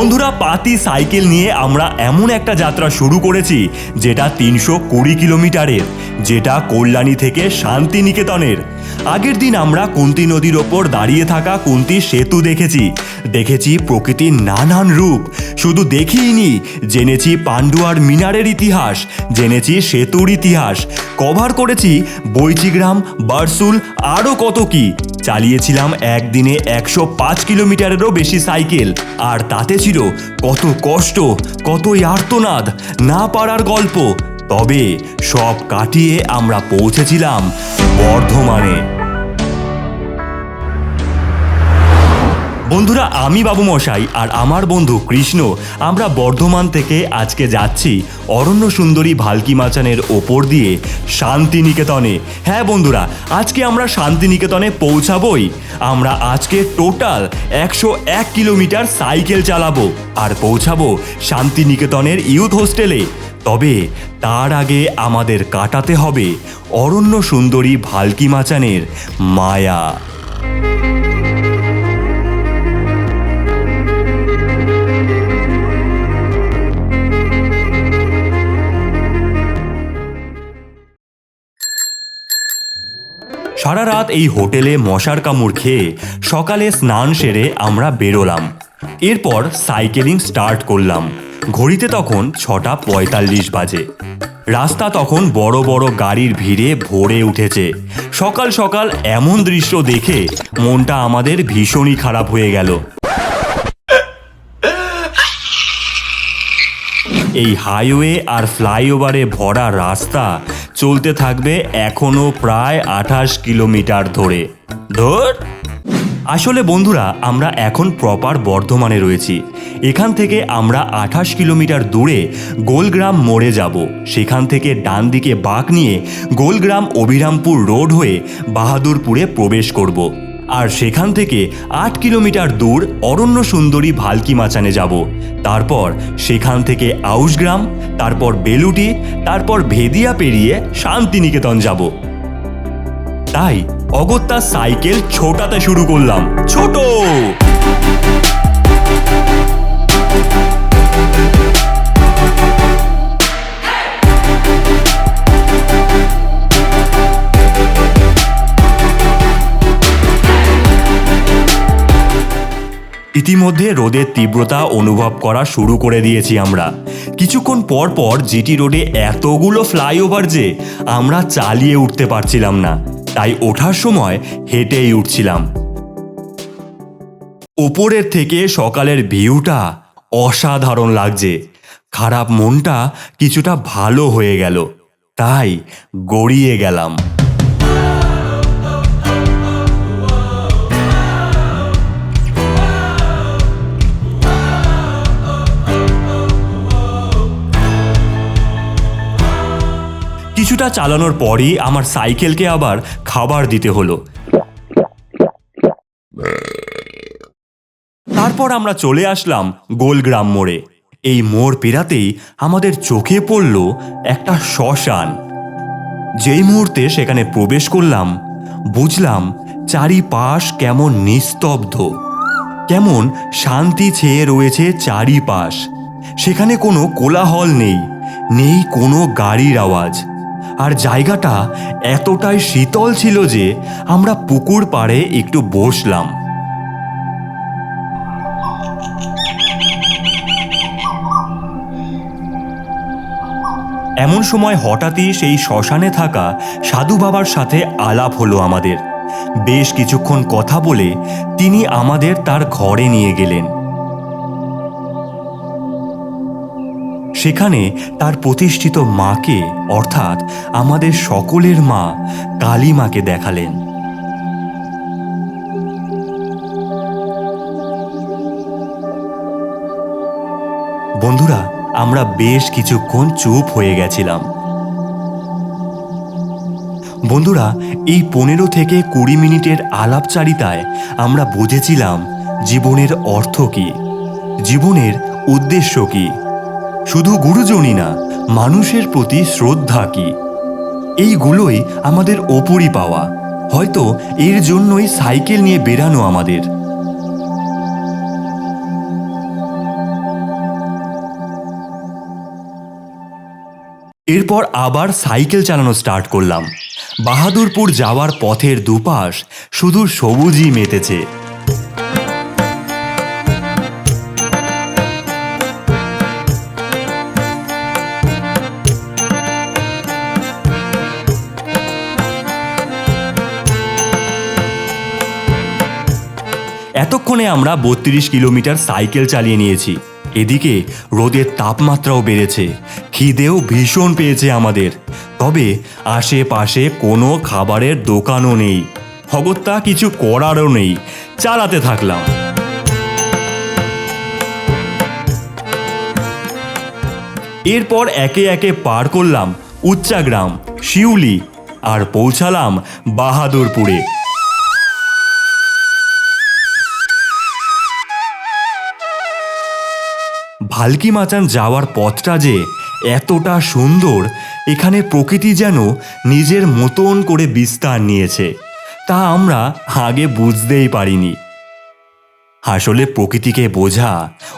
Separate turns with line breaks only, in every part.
বন্ধুরা, পাতি সাইকেল নিয়ে আমরা এমন একটা যাত্রা শুরু করেছি, যেটা তিনশো কুড়ি কিলোমিটারের, যেটা কল্যাণী থেকে শান্তিনিকেতনের। আগের দিন আমরা কুন্তি নদীর ওপর দাঁড়িয়ে থাকা কুন্তি সেতু দেখেছি। দেখেছি প্রকৃতির নানান রূপ। শুধু দেখিনি, জেনেছি পান্ডুয়ার মিনারের ইতিহাস, জেনেছি সেতুর ইতিহাস। কভার করেছি বৈচিগ্রাম, বারসুল, আরও কত কি। চালিয়েছিলাম একদিনে একশো পাঁচ কিলোমিটারেরও বেশি সাইকেল। আর তাতে ছিল কত কষ্ট কত আর্তনাদ, না পারার গল্প। তবে সব কাটিয়ে আমরা পৌঁছেছিলাম বর্ধমানে। বন্ধুরা, আমি বাবু মশাই আর আমার বন্ধু কৃষ্ণ। আমরা বর্ধমান থেকে আজকে যাচ্ছি অরণ্য সুন্দরী ভালকি মাচানের ওপর দিয়ে শান্তিনিকেতনে। হ্যাঁ বন্ধুরা, আজকে আমরা শান্তিনিকেতনে পৌঁছাবই। আমরা আজকে টোটাল একশো এক কিলোমিটার সাইকেল চালাবো আর পৌঁছাবো শান্তিনিকেতনের ইউথ হোস্টেলে। তবে তার আগে আমাদের কাটাতে হবে অরণ্য সুন্দরী ভালকি মাচানের মায়া। সারা রাত এই হোটেলে মশার কামড় খেয়ে সকালে স্নান সেরে আমরা বেরোলাম। এরপর সাইকেলিং স্টার্ট করলাম। ঘড়িতে তখন ছটা পঁয়তাল্লিশ বাজে। রাস্তা তখন বড় বড় গাড়ির ভিড়ে ভরে উঠেছে। সকাল সকাল এমন দৃশ্য দেখে মনটা আমাদের ভীষণই খারাপ হয়ে গেল। এই হাইওয়ে আর ফ্লাইওভারে ভরা রাস্তা চলতে থাকবে এখনও প্রায় আঠাশ কিলোমিটার ধরে। ধর! আসলে বন্ধুরা, আমরা এখন প্রপার বর্ধমানে রয়েছি। এখান থেকে আমরা আঠাশ কিলোমিটার দূরে গোলগ্রাম মোড়ে যাব। সেখান থেকে ডান দিকে বাঁক নিয়ে গোলগ্রাম অভিরামপুর রোড হয়ে বাহাদুরপুরে প্রবেশ করব। আর সেখান থেকে আট কিলোমিটার দূর অরণ্য সুন্দরী ভালকি মাচানে যাব। তারপর সেখান থেকে আউশগ্রাম, তারপর বেলুটি, তারপর ভেদিয়া পেরিয়ে শান্তিনিকেতন যাব। তাই অগত্যা সাইকেল ছোটাতে শুরু করলাম। ছোট! ইতিমধ্যে রোদের তীব্রতা অনুভব করা শুরু করে দিয়েছি আমরা। কিছুক্ষণ পর পর জিটি রোডে এতগুলো ফ্লাইওভার যে আমরা চালিয়ে উঠতে পারছিলাম না। তাই ওঠার সময় হেঁটেই উঠছিলাম। ওপরের থেকে সকালের ভিউটা অসাধারণ লাগছে। খারাপ মনটা কিছুটা ভালো হয়ে গেল। তাই গড়িয়ে গেলাম। কিছুটা চালানোর পরই আমার সাইকেলকে আবার খাবার দিতে হলো। তারপর আমরা চলে আসলাম গোলগ্রাম মোড়ে। এই মোড় পেরাতেই আমাদের চোখে পড়ল একটা শ্মশান। যেই মুহূর্তে সেখানে প্রবেশ করলাম, বুঝলাম চারিপাশ কেমন নিস্তব্ধ। কেমন শান্তি ছেয়ে রয়েছে চারিপাশ। সেখানে কোনো কোলাহল নেই নেই কোনো গাড়ির আওয়াজ। আর জায়গাটা এতটাই শীতল ছিল যে আমরা পুকুর পাড়ে একটু বসলাম। এমন সময় হঠাৎই সেই শ্মশানে থাকা সাধু বাবার সাথে আলাপ হলো আমাদের। বেশ কিছুক্ষণ কথা বলে তিনি আমাদের তার ঘরে নিয়ে গেলেন। সেখানে তার প্রতিষ্ঠিত মাকে, অর্থাৎ আমাদের সকলের মা কালী মাকে দেখালেন। বন্ধুরা, আমরা বেশ কিছুক্ষণ চুপ হয়ে গেছিলাম। বন্ধুরা, এই পনেরো থেকে কুড়ি মিনিটের আলাপচারিতায় আমরা বুঝেছিলাম জীবনের অর্থ কী, জীবনের উদ্দেশ্য কী। শুধু গুরুজনই না, মানুষের প্রতি শ্রদ্ধা কি? এইগুলোই আমাদের ওপরই পাওয়া। হয়তো এর জন্যই সাইকেল নিয়ে বেরানো আমাদের। এরপর আবার সাইকেল চালানো স্টার্ট করলাম। বাহাদুরপুর যাওয়ার পথের দুপাশ শুধু সবুজই মেতেছে। এতক্ষণে আমরা বত্রিশ কিলোমিটার সাইকেল চালিয়ে নিয়েছি। এদিকে রোদের তাপমাত্রাও বেড়েছে। খিদেও ভীষণ পেয়েছে আমাদের। তবে আশেপাশে কোনো খাবারের দোকানও নেই। অগত্যা কিছু করারও নেই। চালাতে থাকলাম। এরপর একে একে পার করলাম উচ্চাগ্রাম শিউলি, আর পৌঁছালাম বাহাদুরপুরে। ভালকি মাচান যাওয়ার পথটা যে এতটা সুন্দর, এখানে প্রকৃতি যেন নিজের মতন করে বিস্তার নিয়েছে, তা আমরা আগে বুঝতেই পারিনি। আসলে প্রকৃতিকে বোঝা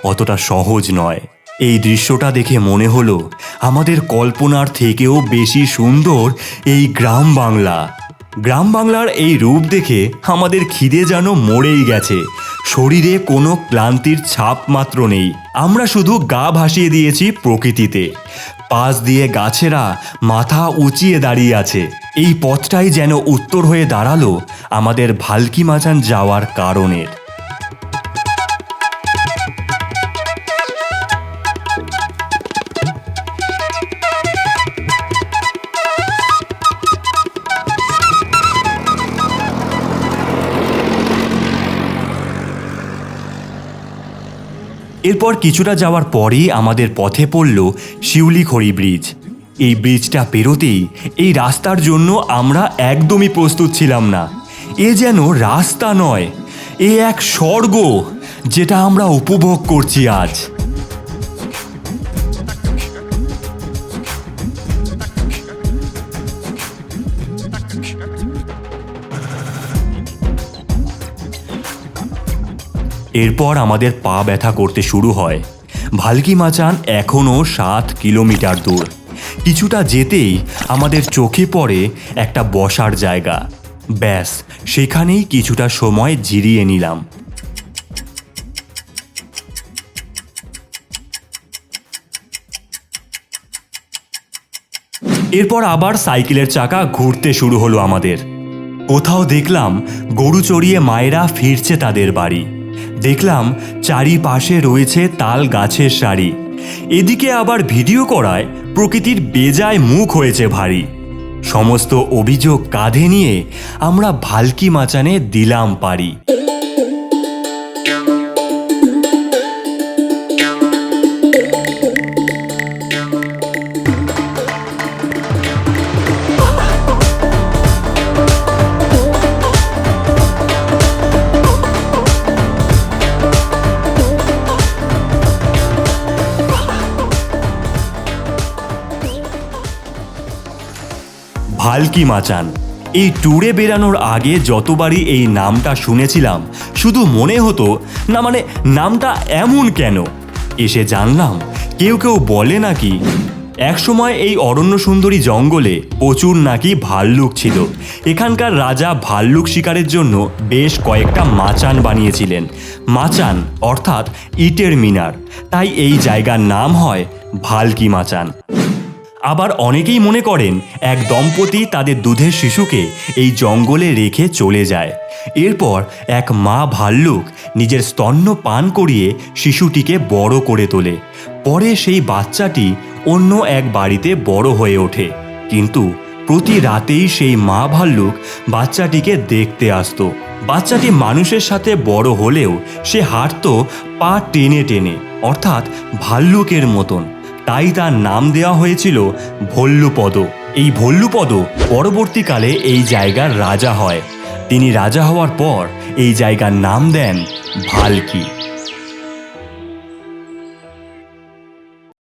অতটা সহজ নয়। এই দৃশ্যটা দেখে মনে হলো আমাদের কল্পনার থেকেও বেশি সুন্দর এই গ্রাম বাংলা। গ্রাম বাংলার এই রূপ দেখে আমাদের খিদে যেন মরেই গেছে। শরীরে কোনো ক্লান্তির ছাপ মাত্র নেই। আমরা শুধু গা ভাসিয়ে দিয়েছি প্রকৃতিতে। পাশ দিয়ে গাছেরা মাথা উঁচিয়ে দাঁড়িয়ে আছে। এই পথটাই যেন উত্তর হয়ে দাঁড়াল আমাদের ভালকি মাচান যাওয়ার কারণের। এরপর কিছুটা যাওয়ার পরেই আমাদের পথে পড়ল শিউলিখড়ি ব্রিজ। এই ব্রিজটা পেরোতেই এই রাস্তার জন্য আমরা একদমই প্রস্তুত ছিলাম না। এ যেন রাস্তা নয়, এ এক স্বর্গ যেটা আমরা উপভোগ করছি আজ। এরপর আমাদের পা ব্যথা করতে শুরু হয়। ভালকি মাচান এখনও সাত কিলোমিটার দূর। কিছুটা যেতেই আমাদের চোখে পড়ে একটা বসার জায়গা। ব্যাস, সেখানেই কিছুটা সময় জিরিয়ে নিলাম। এরপর আবার সাইকেলের চাকা ঘুরতে শুরু হলো আমাদের। কোথাও দেখলাম গরু চড়িয়ে মায়েরা ফিরছে তাদের বাড়ি। দেখলাম চারিপাশে রয়েছে তাল গাছের সারি। এদিকে আবার ভিডিও করায় প্রকৃতির বেজায় মুখ হয়েছে ভারী। সমস্ত অভিযোগ কাঁধে নিয়ে আমরা ভালকি মাচানে দিলাম পারি ভালকি মাচান। এই ট্যুরে বেরানোর আগে যতবারই এই নামটা শুনেছিলাম, শুধু মনে হতো, না মানে নামটা এমন কেন? এসে জানলাম, কেউ কেউ বলে নাকি, একসময় এই অরণ্য সুন্দরী জঙ্গলে প্রচুর নাকি ভাল্লুক ছিল। এখানকার রাজা ভাল্লুক শিকারের জন্য বেশ কয়েকটা মাচান বানিয়েছিলেন। মাচান অর্থাৎ ইটের মিনার। তাই এই জায়গার নাম হয় ভালকি মাচান। আবার অনেকেই মনে করেন এক দম্পতি তাদের দুধের শিশুকে এই জঙ্গলে রেখে চলে যায়। এরপর এক মা ভাল্লুক নিজের স্তন্য পান করিয়ে শিশুটিকে বড় করে তোলে। পরে সেই বাচ্চাটি অন্য এক বাড়িতে বড় হয়ে ওঠে। কিন্তু প্রতি রাতেই সেই মা ভাল্লুক বাচ্চাটিকে দেখতে আসতো। বাচ্চাটি মানুষের সাথে বড় হলেও সে হাঁটতো পা টেনে টেনে, অর্থাৎ ভাল্লুকের মতন। তাই তার নাম দেওয়া হয়েছিল ভল্লুপদ। এই ভল্লুপদ পরবর্তীকালে এই জায়গার রাজা হয়। তিনি রাজা হওয়ার পর এই জায়গার নাম দেন ভালকি।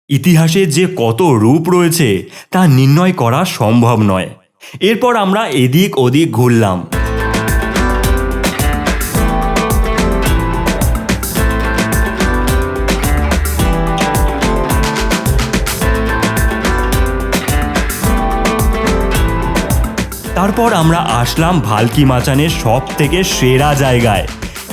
ইতিহাসে যে কত রূপ রয়েছে তা নির্ণয় করা সম্ভব নয়। এরপর আমরা এদিক ওদিক ঘুরলাম। তারপর আমরা আসলাম ভালকি মাচানের সব থেকে সেরা জায়গায়।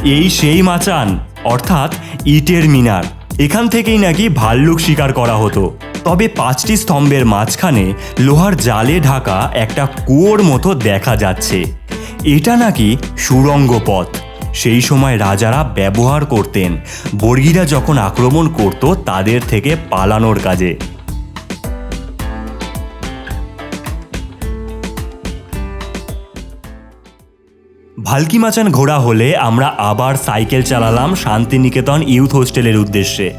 এই সেই মাচান, অর্থাৎ ইটের মিনার। এখান থেকেই নাকি ভাল্লুক শিকার করা হতো। তবে পাঁচটি স্তম্ভের মাঝখানে লোহার জালে ঢাকা একটা কুয়োর মতো দেখা যাচ্ছে। এটা নাকি সুরঙ্গ পথ। সেই সময় রাজারা ব্যবহার করতেন। বর্গীরা যখন আক্রমণ করত তাদের থেকে পালানোর কাজে। ভালকি মাচান ঘোরা হলে আমরা আবার সাইকেল চালালাম শান্তিনিকেতন ইউথ হোস্টেলের উদ্দেশ্যে।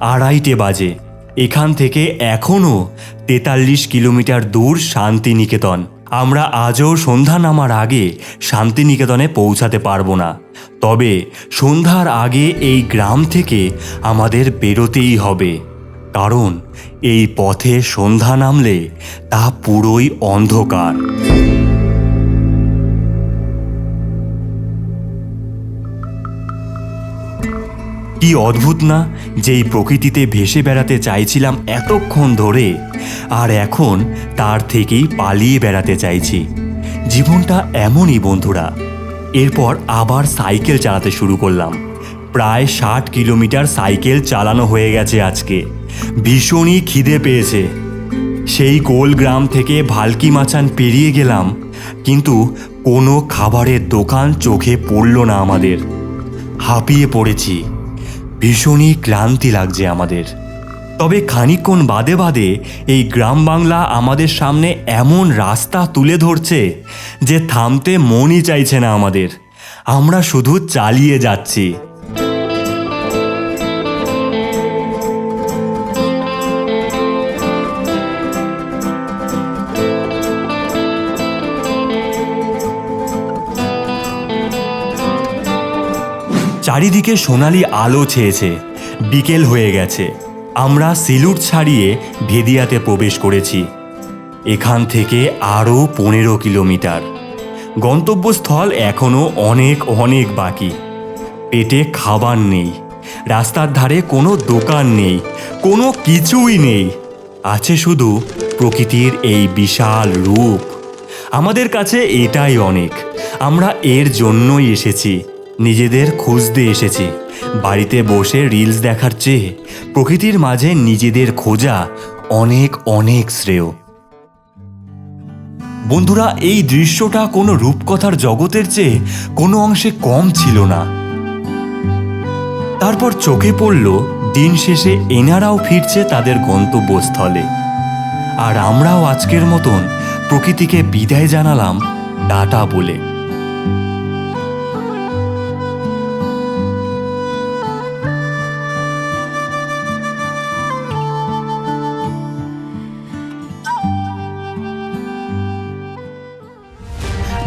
আড়াইটে বাজে। এখান থেকে এখনও তেতাল্লিশ কিলোমিটার দূর শান্তিনিকেতন। আমরা আজও সন্ধ্যা নামার আগে শান্তিনিকেতনে পৌঁছাতে পারব না। তবে সন্ধ্যার আগে এই গ্রাম থেকে আমাদের বেরোতেই হবে। কারণ এই পথে সন্ধ্যা নামলে তা পুরোই অন্ধকার। কি অদ্ভুত না যেই প্রকৃতিতে ভেসে বেড়াতে চাইছিলাম এতক্ষণ ধরে? আর এখন তার থেকেই পালিয়ে বেড়াতে চাইছি। জীবনটা এমনই বন্ধুরা। এরপর আবার সাইকেল চালাতে শুরু করলাম। প্রায় ষাট কিলোমিটার সাইকেল চালানো হয়ে গেছে আজকে। ভীষণই খিদে পেয়েছে। সেই গোল গ্রাম থেকে ভালকি মাচান পেরিয়ে গেলাম, কিন্তু কোনো খাবারের দোকান চোখে পড়ল না আমাদের। হাঁপিয়ে পড়েছি। ভীষণই ক্লান্তি লাগছে আমাদের। তবে খানিকক্ষণ বাদে বাদে এই গ্রাম বাংলা আমাদের সামনে এমন রাস্তা তুলে ধরছে যে থামতে মনই চাইছে না আমাদের। আমরা শুধু চালিয়ে যাচ্ছি। চারিদিকে সোনালি আলো ছেয়েছে। বিকেল হয়ে গেছে। আমরা সিলুট ছাড়িয়ে ভেদিয়াতে প্রবেশ করেছি। এখান থেকে আরও পনেরো কিলোমিটার। গন্তব্যস্থল এখনও অনেক অনেক বাকি। পেটে খাবার নেই। রাস্তার ধারে কোনো দোকান নেই। কোনো কিছুই নেই। আছে শুধু প্রকৃতির এই বিশাল রূপ। আমাদের কাছে এটাই অনেক। আমরা এর জন্যই এসেছি। নিজেদের খুঁজতে এসেছি। বাড়িতে বসে রিলস দেখার চেয়ে প্রকৃতির মাঝে নিজেদের খোঁজা অনেক অনেক শ্রেয়। বন্ধুরা, এই দৃশ্যটা কোনো রূপকথার জগতের চেয়ে কোনো অংশে কম ছিল না। তারপর চোখে পড়ল, দিন শেষে এনারাও ফিরছে তাদের গন্তব্যস্থলে। আর আমরাও আজকের মতন প্রকৃতিকে বিদায় জানালাম টাটা বলে।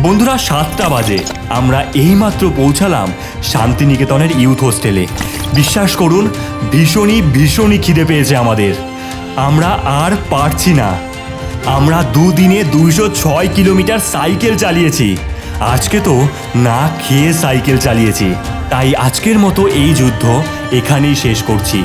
বন্ধুরা, সাতটা বাজে। আমরা এইমাত্র পৌঁছালাম শান্তিনিকেতনের ইউথ হোস্টেলে। বিশ্বাস করুন, ভীষণই ভীষণই খিদে পেয়েছে আমাদের। আমরা আর পারছি না। আমরা দুদিনে দুইশো ছয় কিলোমিটার সাইকেল চালিয়েছি। আজকে তো না খেয়ে সাইকেল চালিয়েছি। তাই আজকের মতো এই যুদ্ধ এখানেই শেষ করছি।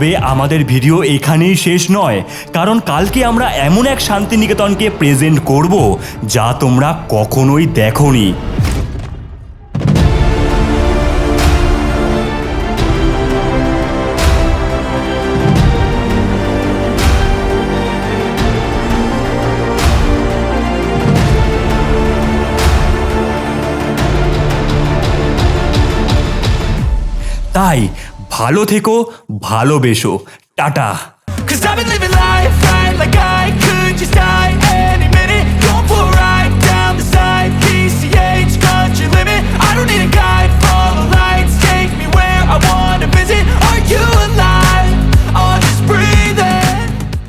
তবে আমাদের ভিডিও এখানেই শেষ নয়, কারণ কালকে আমরা এমন এক শান্তিনিকেতনকে প্রেজেন্ট করব যা তোমরা কখনোই দেখোনি। তাই ভালো থেকো ভালোবেসো। টাটা।